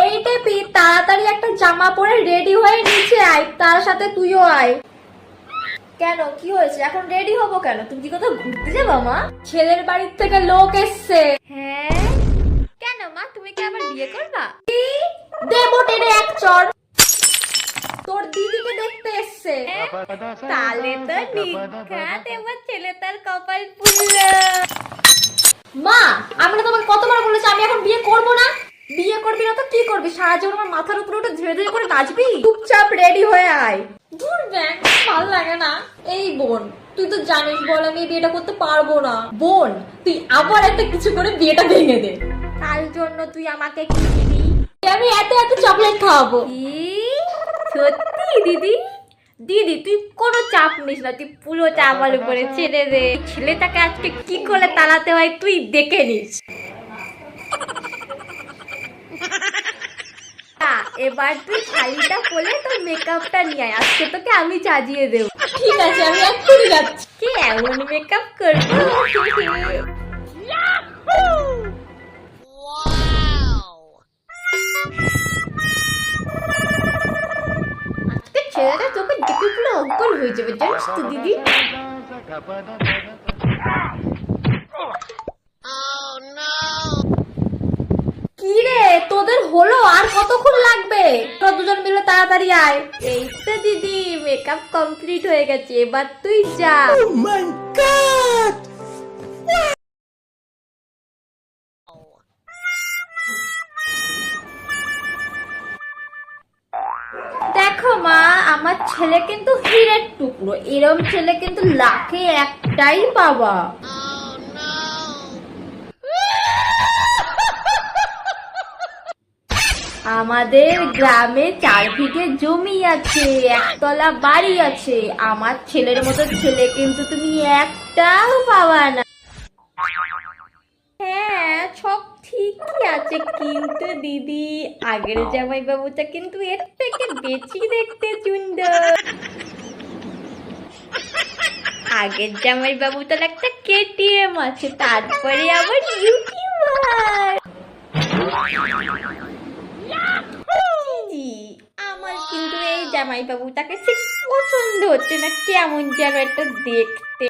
এই টেপি তাড়াতাড়ি একটা জামা পরে রেডি হয়ে নিচে আয় তার সাথে তুইও আয়। কেন? কি হয়েছে? এখন রেডি হব কেন? তুমি কি কোথাও ঘুরতে যাবা মা? ছেলের বাড়ির থেকে লোক এসছে। হ্যাঁ? কেন মা? তুমি কি আবার বিয়ে করবা? কি? দেবো টেনে এক চড় তোর দিদিকে দেখতে এসছে। তাহলে তো এবার ছেলে তার কপাল পুরল মা আমি না তোমাকে কতবার বলেছি আমি এখন বিয়ে করব না? বিয়ে করবি না তো কি করবি? সারা জীবন আমার মাথার উপরে ওটা ধীরে ধীরে করে নাচবি? চুপচাপ রেডি হয়ে আয়। দূর ব্যাং ভালো লাগে না। এই বোন তুই তো জানিস বল আমি বিয়েটা করতে পারব না। বোন তুই আবার একটা কিছু করে বিয়েটা ভেঙে দে। তার জন্য তুই আমাকে কি দিবি? আমি এত এত চকলেট খাওয়াবো। সত্যি দিদি? দিদি তুই কোনো চাপ নিস না তুই পুরো চাপ আমার উপরে ছেড়ে দে। ছেলেটাকে আজকে কি করে তাড়াতে হয় তুই দেখে নিস। এবার তুই শাড়িটা পরে তোর মেকআপটা নিয়ে আয় আজকে তোকে আমি সাজিয়ে দেবো। ঠিক আছে আমি এক্ষুনি যাচ্ছি। কি এমন মেকআপ করব? অজ্ঞান হয়ে যাবে, জানিস তো, দিদি? কি রে তোদের হলো আর কতক্ষণ লাগবে? তোরা দুজন মিলে তাড়াতাড়ি আয়। এই তো দিদি মেকআপ কমপ্লিট হয়ে গেছে, এবার তুই যা। দেখো আমার ছেলে কিন্তু হীরের টুকরো। এরম ছেলে কিন্তু লাখে একটাই পাবা আমাদের গ্রামে চার বিঘে জমি আছে, একতলা বাড়ি আছে। আমার ছেলের মতো ছেলে কিন্তু তুমি একটাও পাবা না। হ্যাঁ সব ঠিকই আছে। কিন্তু দিদি, আগের জামাই বাবুটা কিন্তু এর থেকে বেশি দেখতে আগের জামাই বাবুটার একটা কেটিএম আছে, তারপরে আবার ইউটিউবার আমার কিন্তু এই জামাই বাবুটাকে ঠিক পছন্দ হচ্ছে না, কেমন যেন একটা দেখতে।